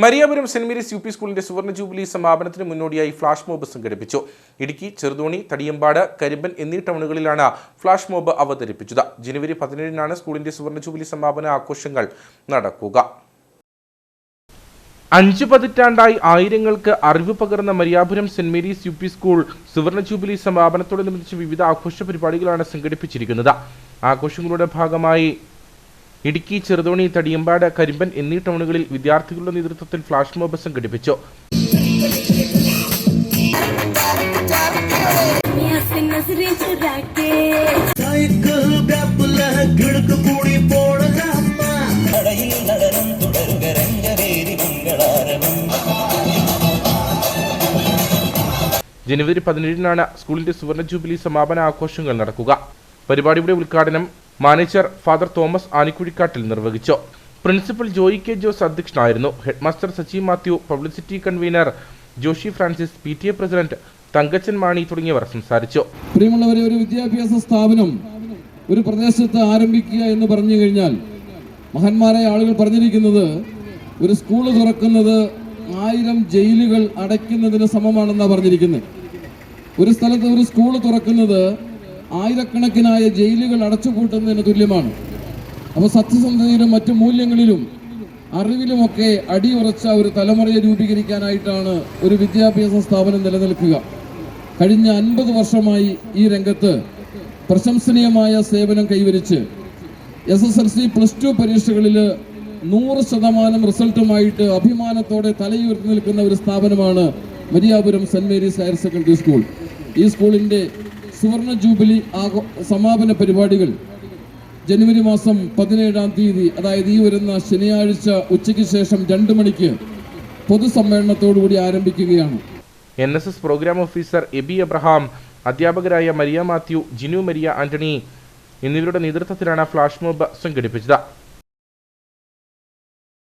Mariyapuram saint Mary's U P സ്കൂളിന്റെ സുവർണ jubilee സമാപനത്തിന് മുന്നോടിയായി ഫ്ലാഷ് മോബ് സംഘടിപ്പിച്ചു. ഇടുക്കി ചെറുതോണി തടിയമ്പാട് കരിമ്പൻ എന്നീ ടൗണുകളിലാണ് ഫ്ലാഷ് മോബ് അവതരിപ്പിച്ചത്. ജനുവരി പതിനേഴിനാണ് സ്കൂളിന്റെ സുവർണ ജൂബിലി സമാപന ആഘോഷങ്ങൾ നടക്കുക. അഞ്ചു പതിറ്റാണ്ടായി ആയിരങ്ങൾക്ക് അറിവ് പകർന്ന Mariyapuram saint Mary's U P school സുവർണ ജൂബിലി സമാപനത്തോടനുബന്ധിച്ച് വിവിധ ആഘോഷ പരിപാടികളാണ് സംഘടിപ്പിച്ചിരിക്കുന്നത്. ആഘോഷങ്ങളുടെ ഭാഗമായി ഇടുക്കി ചെറുതോണി തടിയമ്പാട് കരിമ്പൻ എന്നീ ടൗണുകളിൽ വിദ്യാർത്ഥികളുടെ നേതൃത്വത്തിൽ ഫ്ലാഷ് മോബ് സംഘടിപ്പിച്ചു. ജനുവരി പതിനേഴിനാണ് സ്കൂളിന്റെ സുവർണ ജൂബിലി സമാപന ആഘോഷങ്ങൾ നടക്കുക. പരിപാടിയുടെ ഉദ്ഘാടനം മാനേജർ ഫാദർ തോമസ് ആനിക്കുഴിക്കാട്ടിൽ നിർവഹിച്ചു. പ്രിൻസിപ്പൽ ജോയി കെ ജോസ് അധ്യക്ഷനായിരുന്നു. Headmaster Sachi Mathew publicity convener Joshy Francis P T A president Thankachan Mani തുടങ്ങിയവർ സംസാരിച്ചു. പ്രിയമുള്ളവരെ ഒരു വിദ്യാഭ്യാസ സ്ഥാപനം ഒരു പ്രദേശത്ത് ആരംഭിക്കുക എന്ന് പറഞ്ഞു കഴിഞ്ഞാൽ മഹന്മാരായ ആളുകൾ പറഞ്ഞിരിക്കുന്നത് ഒരു സ്കൂൾ തുറക്കുന്നത് ആയിരം ജയിലുകൾ അടയ്ക്കുന്നതിന് സമമാണെന്നാണ് പറഞ്ഞിരിക്കുന്നത് ഒരു സ്ഥലത്ത് ഒരു സ്കൂൾ തുറക്കുന്നത് ആയിരക്കണക്കിനായ ജയിലുകൾ അടച്ചുപൂട്ടുന്നതിന് തുല്യമാണ്. അപ്പോൾ സത്യസന്ധതയിലും മറ്റു മൂല്യങ്ങളിലും അറിവിലുമൊക്കെ അടിയുറച്ച ഒരു തലമുറയെ രൂപീകരിക്കാനായിട്ടാണ് ഒരു വിദ്യാഭ്യാസ സ്ഥാപനം നിലനിൽക്കുക. കഴിഞ്ഞ അൻപത് വർഷമായി ഈ രംഗത്ത് പ്രശംസനീയമായ സേവനം കൈവരിച്ച് S S L C plus two പരീക്ഷകളിൽ നൂറ് ശതമാനം റിസൾട്ടുമായിട്ട് അഭിമാനത്തോടെ തലയുയർത്തി നിൽക്കുന്ന ഒരു സ്ഥാപനമാണ് Mariyapuram saint Mary's higher secondary school. ഈ സ്കൂളിന്റെ സുവർണ ജൂബിലി ആഘോ സമാപന പരിപാടികൾ ജനുവരി മാസം പതിനേഴാം തീയതി അതായത് ഈ വരുന്ന ശനിയാഴ്ച ഉച്ചയ്ക്ക് ശേഷം രണ്ട് മണിക്ക് പൊതുസമ്മേളനത്തോടുകൂടി ആരംഭിക്കുകയാണ്. N S S programme officer Aby Abraham അധ്യാപകരായ മരിയ മാത്യു ജിനു മരിയ ആന്റണി എന്നിവരുടെ നേതൃത്വത്തിലാണ് ഫ്ലാഷ് മോബ് സംഘടിപ്പിച്ചത്.